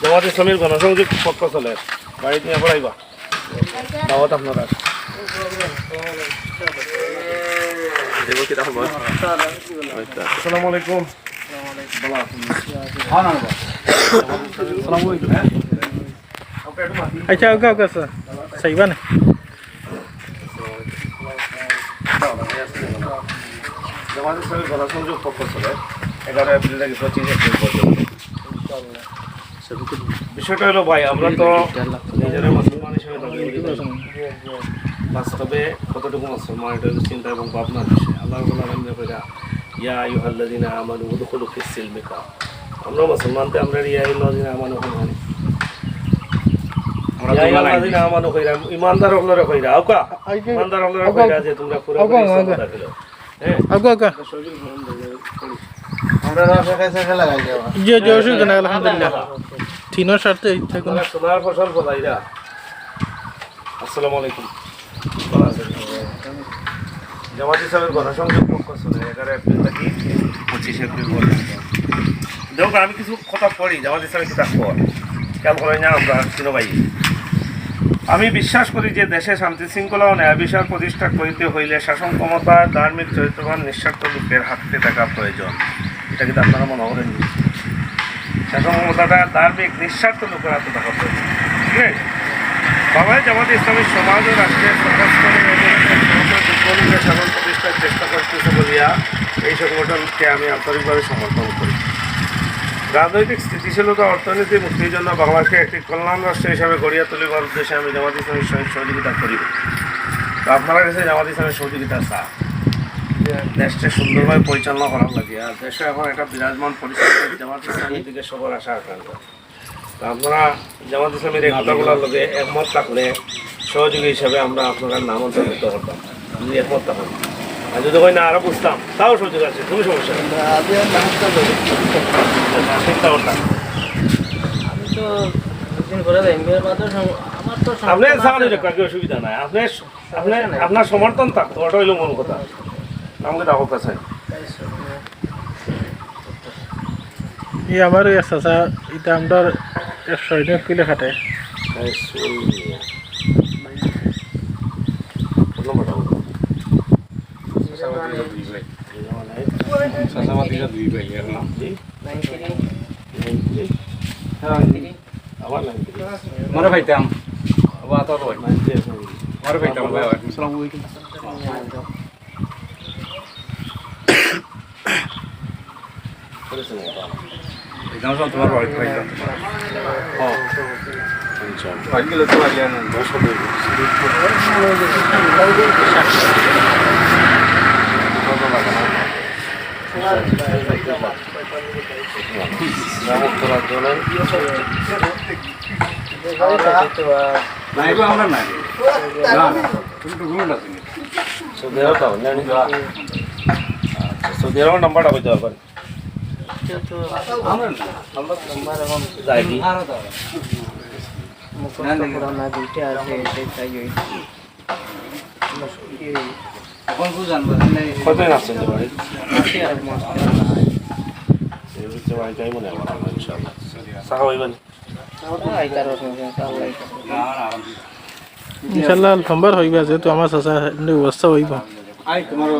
জামাত ইসলামের গণসংযোগ পক্ষ চলে। বাড়িতে নিয়ে পড়াইবা দাওয়াত আপনারা। আসসালামু আলাইকুম আচ্ছা ওকে ওকে স্যার সাইবা না? জামাত ইসলামের গণসংযোগ পক্ষ চলে এগারো এপ্রিল থেকে পঁচিশ এপ্রিল পর্যন্ত। বিষয়টা হলো ভাই আমরা তো নিজেরা মুসলমান হিসেবে দাবি করি না। বাস্তবে কতটুকু মুসলমান এটা চিন্তা এবং ভাবনার বিষয়। আল্লাহ কইরা ইয়া ইউহাল্লাদিনা আমানু উদখুলু ফিস সিলমি কাফা আমরা মুসলমানতে আমরা ইয়া ইল্লাদিনা ইয়া আমানু কইরা ইমানদার হলরে কইরা আওকা ইমানদার হলরে কইরা যে তোমরা পুরো হ্যাঁ। ওকে ওকে যে যে অসুবিধা নাই আলহামদুলিল্লাহ। তিনও স্বার্থে থাকুন সোনার ফসল ফলাইরা আসসালামু আলাইকুম জামাত ইসলামের গণসংযোগ পক্ষ চলে এগারো এপ্রিল থেকে পঁচিশ এপ্রিল পর্যন্ত। দেখো আমি কিছু কথা পড়ি জামাত ইসলামের কিতাব পড়। খেয়াল করে না আমরা চিনো ভাই আমি বিশ্বাস করি যে দেশে শান্তি শৃঙ্খলা ও ন্যায় বিচার প্রতিষ্ঠা করিতে হইলে শাসন ক্ষমতা, ধার্মিক চরিত্রবান, নিঃস্বার্থ লোকের হাতে থাকা প্রয়োজন। এটা কিন্তু আপনারা মনে করেন শাসন ক্ষমতাটা ধার্মিক, নিঃস্বার্থ লোকের হাতে থাকা প্রয়োজন। ঠিক আছে? বাবাই জামাত ইসলামী সমাজ ও রাষ্ট্রের এ শাসন প্রতিষ্ঠার চেষ্টা করতেছে বলিয়া এই সংগঠনকে আমি আন্তরিকভাবে সমর্থন করি। রাজনৈতিক স্থিতিশীলতা অর্থনীতি মুক্তির জন্য বাংলাকে একটি কল্যাণ রাষ্ট্র হিসাবে গড়িয়া তুলিবার উদ্দেশ্যে আমি জামাত ইসলামের সহযোগিতা করি। তো আপনারা কাছে জামাত ইসলামের সহযোগিতা চা। দেশটা সুন্দরভাবে পরিচালনা করার লাগে, আর দেশে এখন একটা বিরাজমান পরিস্থিতি, জামাত ইসলামের দিকে সবার আশা আকাঙ্ক্ষা। তো আপনারা জামাত ইসলামের এই কথাগুলোর লগে একমত থাকলে সহযোগী হিসাবে আমরা আপনারা নাম অন্তর্ভুক্ত করতাম। যদি একমত থাকেন। যদি হয় না আরও বুঝতাম। তাও সুযোগ আছে কোনো সমস্যা নেই। আমি তো দুদিন করে এমবিএর মাত্র আমার তো আপনি সামনে রেখে অসুবিধা নাই। আপনি আপনি আপনার সমর্থন থাকতো ওটা হইল মূল কথা। আমাকে দাও কাছে। ই আমার চাচা এটা আমরা একশো কিলো খাটে। নাম কি? এটা? Jangan soal tomar balik baitam. Oh, ইনশাআল্লাহ। pagi lo tuh alian. গ্রামোত্তরা দলের Nah itu আমরা নাই না না তুমি তো ঘুরে আসিনি সৌদি আরব তাও জানি তো আচ্ছা, সৌদি আরবের নাম্বারটা কইতে পারবেন আমরা না আমার এখন যাই কি মুখস্থ পুরানা দুইটা আছে সেটাই কতদিন আসছেন যে বাড়ি আছে আর মাস এই হচ্ছে বাড়ি যাই মনে আমার ইনশাআল্লাহ। সাহা হইবেন ইনশাল্লাহ সোমবার হইবে যেহেতু আমার চাচা ব্যবস্থা হইব। আই তোমারও